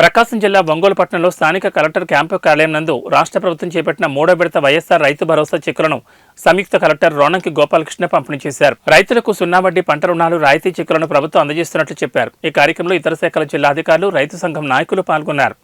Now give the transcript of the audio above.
ప్రకాశం జిల్లా ఒంగోలుపట్నంలో స్థానిక collector camp కార్యాలయం నందు రాష్ట్ర ప్రభుత్వం చేపట్టిన మూడో విడత వైఎస్ఆర్ రైతు భరోసా చెక్కులను సంయుక్త కలెక్టర్ రోనంకి గోపాలకృష్ణ పంపిణీ చేశారు. రైతులకు సున్నా వడ్డీ పంట రుణాలు రాయితీ చెక్కులను ప్రభుత్వం అందజేస్తున్నట్లు చెప్పారు. ఈ కార్యక్రమంలో ఇతర శాఖల జిల్లా అధికారులు రైతు సంఘం నాయకులు పాల్గొన్నారు.